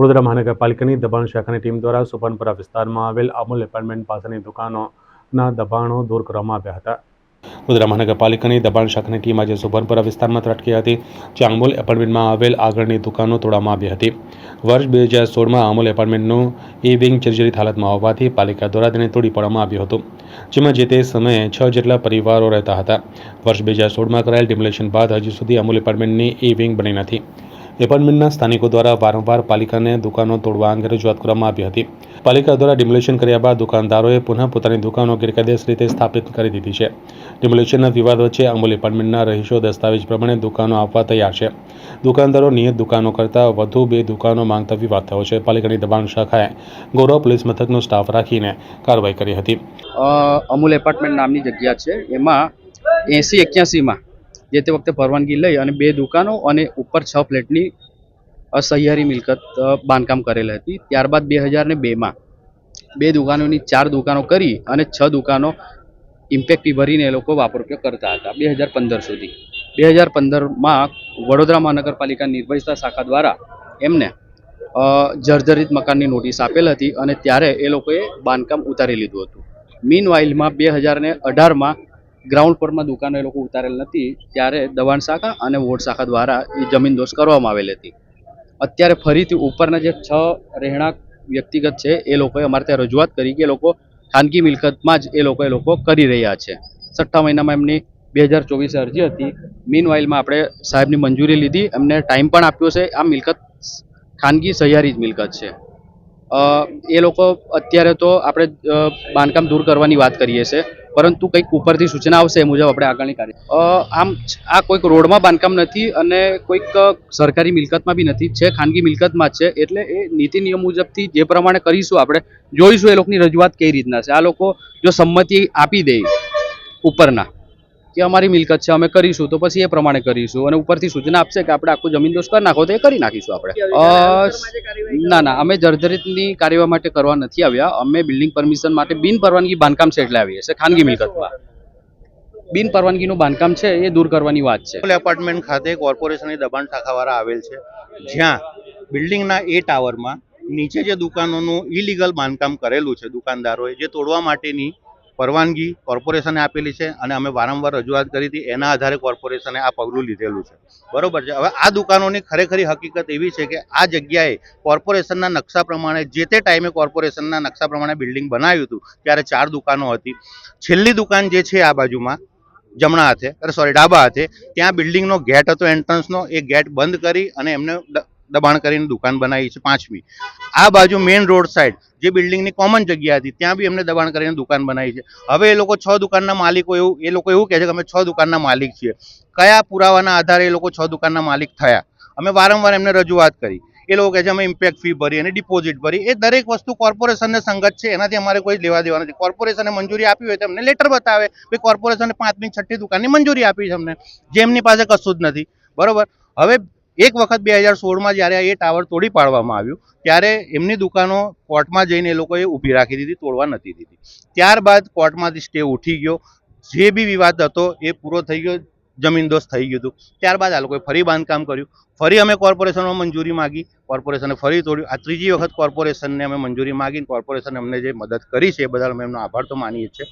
વડોદરા મહાનગરપાલિકાની દબાણ શાખાની ટીમ દ્વારા સુપનપુરા વિસ્તારમાં આવેલ અમૂલ એપાર્ટમેન્ટ પાસેની દુકાનોના દબાણો દૂર કરવામાં આવ્યા હતા. વડોદરા મહાનગરપાલિકાની દબાણ શાખાની ટીમ આજે સુપનપુરા વિસ્તારમાં ત્રટકી હતી, જ્યાં અમૂલ એપાર્ટમેન્ટમાં આવેલ આગળની દુકાનો તોડવામાં આવી હતી. વર્ષ બે હજાર સોળમાં અમૂલ એપાર્ટમેન્ટનું ઈ વિંગ જર્જરિત હાલતમાં હોવાથી પાલિકા દ્વારા તેને તોડી પાડવામાં આવ્યું હતું, જેમાં જે તે સમયે છ જેટલા પરિવારો રહેતા હતા. વર્ષ બે હજાર સોળમાં કરાયેલ ડિમોલેશન બાદ હજી સુધી અમૂલ એપાર્ટમેન્ટની ઈ વિંગ બની નથી. એપાર્ટમેન્ટના સ્થાનિકો દ્વારા વારંવાર પાલિકાને દુકાનો તોડવા અંગે રજૂઆત કરવામાં આવી હતી. પાલિકા દ્વારા ડિમોલેશન કર્યા બાદ દુકાનદારોએ પુનઃ પોતાની દુકાનો ગેરકાયદેસર રીતે સ્થાપિત કરી દીધી છે. ડિમોલેશનના વિવાદ વચ્ચે અમૂલ એપાર્ટમેન્ટના રહીશો દસ્તાવેજ પ્રમાણે દુકાનો આપવા તૈયાર છે. દુકાનદારો નિયત દુકાનો કરતાં વધુ બે દુકાનો માંગતા વિવાદ થયો છે. પાલિકાની દબાણ શાખાએ ગૌરવ પોલીસ મથકનો સ્ટાફ રાખીને કાર્યવાહી કરી હતી. અમૂલ એપાર્ટમેન્ટ નામની જગ્યા છે. એમાં એંસી એક્યાસીમાં જે તે વખતે પરવાનગી લઈ અને બે દુકાનો અને ઉપર છ ફ્લેટની અસહ્યારી મિલકત બાંધકામ કરેલ હતી. ત્યારબાદ બે હજાર ને બેમાં બે દુકાનોની ચાર દુકાનો કરી અને છ દુકાનો ઇમ્પેક્ટી ભરીને એ લોકો વાપર ઉપયોગ કરતા હતા. બે હજાર પંદર સુધી. બે હજાર પંદરમાં વડોદરા મહાનગરપાલિકા નિર્ભયતા શાખા દ્વારા એમને જર્જરિત મકાનની નોટિસ આપેલ હતી અને ત્યારે એ લોકોએ બાંધકામ ઉતારી લીધું હતું. મીન વાઇલમાં બે હજાર અઢારમાં ગ્રાઉન્ડ પરમાં દુકાનો એ લોકો ઉતારેલ નથી, ત્યારે દબાણ શાખા અને વોર્ડ શાખા દ્વારા એ જમીન દોષ કરવામાં આવેલી હતી. અત્યારે ફરીથી ઉપરના જે છ રહેણાંક વ્યક્તિગત છે, એ લોકોએ અમારે ત્યાં રજૂઆત કરી કે એ લોકો ખાનગી મિલકતમાં જ એ લોકો એ લોકો કરી રહ્યા છે. છઠ્ઠા મહિનામાં એમની બે હજાર ચોવીસે અરજી હતી. મીન વાઇલમાં આપણે સાહેબની મંજૂરી લીધી, એમને ટાઈમ પણ આપ્યો છે. આ મિલકત ખાનગી સહિયારી જ મિલકત છે. એ લોકો અત્યારે તો આપણે બાંધકામ દૂર કરવાની વાત કરીએ છીએ. પરંતુ કંઈક ઉપરથી સૂચના આવશે એ મુજબ આપણે આગળની કાર્ય આમ આ કોઈક રોડમાં બાંધકામ નથી અને કોઈક સરકારી મિલકતમાં બી નથી, છે ખાનગી મિલકતમાં જ છે, એટલે એ નીતિ નિયમ મુજબથી જે પ્રમાણે કરીશું આપણે, જોઈશું એ લોકોની રજૂઆત કઈ રીતના છે. આ લોકો જો સંમતિ આપી દે ઉપરના કે અમારી મિલકત છે અમે કરીશું. તો પછી એ પ્રમાણે કરીશું અને ઉપરથી સૂચના આપશે કે આપણે આખું જમીન દોષ કરી નાખો તો એ કરી નાખીશું આપણે. ના ના અમે જર્જરિતની કાર્યવાહી માટે કરવા નથી આવ્યા. અમે બિલ્ડિંગ પરમિશન માટે બિન પરવાનગી બાંધકામ છે એટલે આવીએ છીએ ખાનગી મિલકતમાં. બિન પરવાનગીનું બાંધકામ છે એ દૂર કરવાની વાત છે. એપાર્ટમેન્ટ ખાતે કોર્પોરેશનની દબાણ શાખાવાળા આવેલ છે જ્યાં બિલ્ડિંગના એ ટાવરમાં નીચે જે દુકાનોનું ઇલીગલ બાંધકામ કરેલું છે દુકાનદારોએ જે તોડવા માટેની પરવાનગી કોર્પોરેશને આપેલી છે અને અમે વારંવાર રજૂઆત કરી હતી, એના આધારે કોર્પોરેશને આ પગલું લીધેલું છે. બરોબર છે? હવે આ દુકાનોની ખરેખરી હકીકત એવી છે કે આ જગ્યાએ કોર્પોરેશનના નકશા પ્રમાણે, જે તે ટાઈમે કોર્પોરેશનના નકશા પ્રમાણે બિલ્ડિંગ બનાવ્યું હતું, ત્યારે ચાર દુકાનો હતી. છેલ્લી દુકાન જે છે આ બાજુમાં, જમણા હાથે સોરી ડાબા હાથે, ત્યાં બિલ્ડિંગનો ગેટ હતો એન્ટ્રન્સનો એ ગેટ બંધ કરી અને એમને દબાણ કરીને દુકાન બનાવી છે પાંચમી. આ બાજુ મેઇન રોડ સાઈડ જે બિલ્ડિંગની કોમન જગ્યા હતી, ત્યાં બી એમને દબાણ કરીને દુકાન બનાવી છે. હવે એ લોકો છ દુકાનના માલિકો એવું, એ લોકો એવું કહે છે કે અમે છ દુકાનના માલિક છીએ. કયા પુરાવાના આધારે એ લોકો છ દુકાનના માલિક થયા? અમે વારંવાર એમને રજૂઆત કરી. એ લોકો કહે છે, અમે ઇમ્પેક્ટ ફી ભરી અને ડિપોઝિટ ભરી. એ દરેક વસ્તુ કોર્પોરેશનને સંગત છે, એનાથી અમારે કોઈ લેવા દેવા નથી. કોર્પોરેશને મંજૂરી આપી હોય તો અમને લેટર બતાવે. કે કોર્પોરેશને પાંચમી છઠ્ઠી દુકાનની મંજૂરી આપી છે અમને. જેમની પાસે કશું જ નથી. બરોબર? હવે એક વખત બે હજાર સોળમાં જ્યારે એ ટાવર તોડી પાડવામાં આવ્યું, ત્યારે એમની દુકાનો કોર્ટમાં જઈને એ લોકોએ ઊભી રાખી દીધી, તોડવા નથી દીધી. ત્યારબાદ કોર્ટમાંથી સ્ટે ઉઠી ગયો. જે બી વિવાદ હતો એ પૂરો થઈ ગયો જમીનદોસ્ત થઈ ગયું હતું. ત્યારબાદ આ લોકોએ ફરી બાંધકામ કર્યું. ફરી અમે કોર્પોરેશનમાં મંજૂરી માગી, કોર્પોરેશને ફરી તોડ્યું. આ ત્રીજી વખત કોર્પોરેશનને અમે મંજૂરી માગીને કોર્પોરેશન અમને જે મદદ કરી છે એ બદલ અમે એમનો આભાર તો માનીએ છીએ.